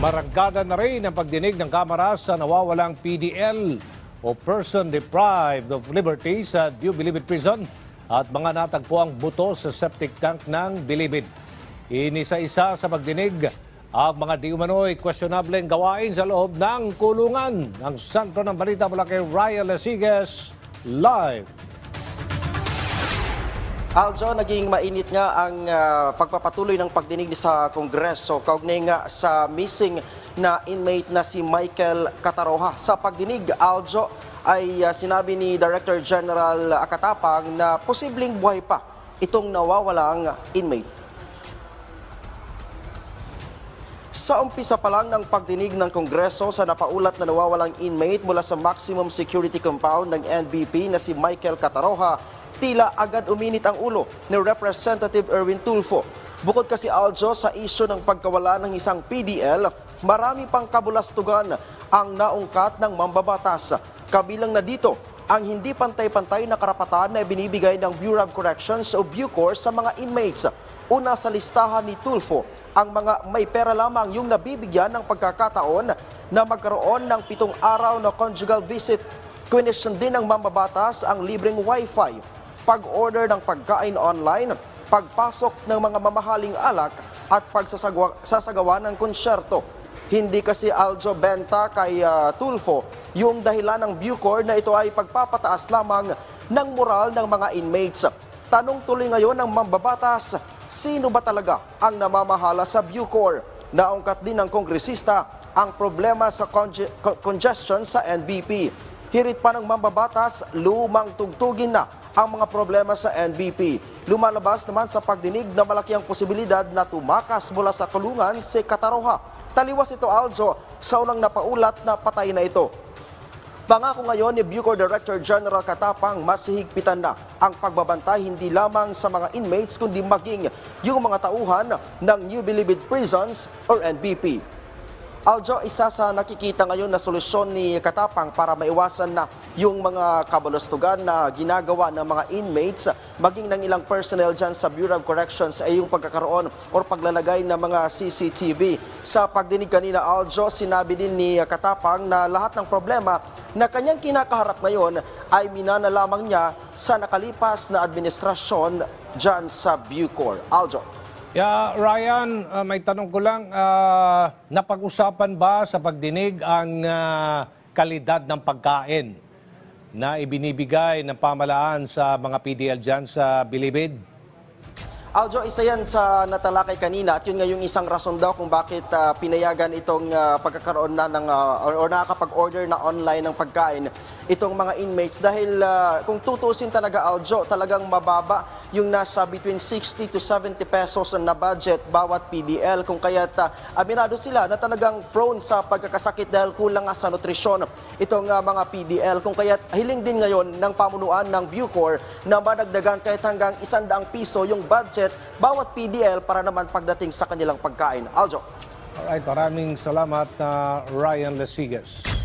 Marangkada na rin ang pagdinig ng Kamara sa nawawalang PDL o person deprived of liberty sa Due Bilibid Prison at mga natagpuang buto sa septic tank ng Bilibid. Inisa-isa sa pagdinig ang mga di umano'y questionableng gawain sa loob ng kulungan. Ang sentro ng balita mula kay Ryan live. Aljo, naging mainit nga ang ah, pagpapatuloy ng pagdinig sa Kongreso kaugnay nga sa missing na inmate na si Michael Kataroha. Sa pagdinig, Aljo, ay ah, sinabi ni Director General Akatapang na posibleng buhay pa itong nawawalang inmate. Sa umpisa pa lang ng pagdinig ng Kongreso sa napaulat na nawawalang inmate mula sa maximum security compound ng NBP na si Michael Kataroha, tila agad uminit ang ulo ni Representative Erwin Tulfo. Bukod kasi Aljo sa isyo ng pagkawala ng isang PDL, marami pang kabulastugan ang naungkat ng mambabatas. Kabilang na dito ang hindi pantay-pantay na karapatan na binibigay ng Bureau of Corrections o Bucor sa mga inmates. Una sa listahan ni Tulfo, ang mga may pera lamang yung nabibigyan ng pagkakataon na magkaroon ng pitong araw na conjugal visit. Question din ng mambabatas ang libreng wifi, pag-order ng pagkain online, pagpasok ng mga mamahaling alak at pagsasagawa sasagawa ng konsyerto. Hindi kasi Aljo Benta kay ah, Tulfo yung dahilan ng Bucor na ito ay pagpapataas lamang ng moral ng mga inmates. Tanong tuloy ngayon ng mambabatas, sino ba talaga ang namamahala sa Bucor? Naungkat din ng kongresista ang problema sa conge- co- congestion sa NBP. Hirit pa ng mambabatas, lumang tugtugin na ang mga problema sa NBP. Lumalabas naman sa pagdinig na malaki ang posibilidad na tumakas mula sa kulungan si Kataroha. Taliwas ito Aljo sa unang napaulat na patay na ito. Pangako ngayon ni Bucor Director General Katapang mas higpitan na ang pagbabantay hindi lamang sa mga inmates kundi maging yung mga tauhan ng New Bilibid Prisons or NBP. Aljo, isa sa nakikita ngayon na solusyon ni Katapang para maiwasan na yung mga kabalastugan na ginagawa ng mga inmates, maging ng ilang personnel dyan sa Bureau of Corrections ay yung pagkakaroon or paglalagay ng mga CCTV. Sa pagdinig kanina, Aljo, sinabi din ni Katapang na lahat ng problema na kanyang kinakaharap ngayon ay minana lamang niya sa nakalipas na administrasyon dyan sa Bucor. Aljo. Yeah, Ryan, ah, may tanong ko lang, ah, napag-usapan ba sa pagdinig ang ah, kalidad ng pagkain na ibinibigay ng pamalaan sa mga PDL dyan sa Bilibid? Aljo, isa yan sa natalakay kanina at yun nga yung isang rason daw kung bakit ah, pinayagan itong ah, pagkakaroon na ng ah, or, or nakakapag-order na online ng pagkain itong mga inmates dahil ah, kung tutusin talaga Aljo, talagang mababa yung nasa between 60 to 70 pesos na budget bawat PDL kung kaya't ah, aminado sila na talagang prone sa pagkakasakit dahil kulang nga sa nutrisyon itong ah, mga PDL kung kaya't hiling din ngayon ng pamunuan ng Bucor na madagdagan kahit hanggang 100 piso yung budget bawat PDL para naman pagdating sa kanilang pagkain. Aljo. Alright, maraming salamat na Ryan Lesigas.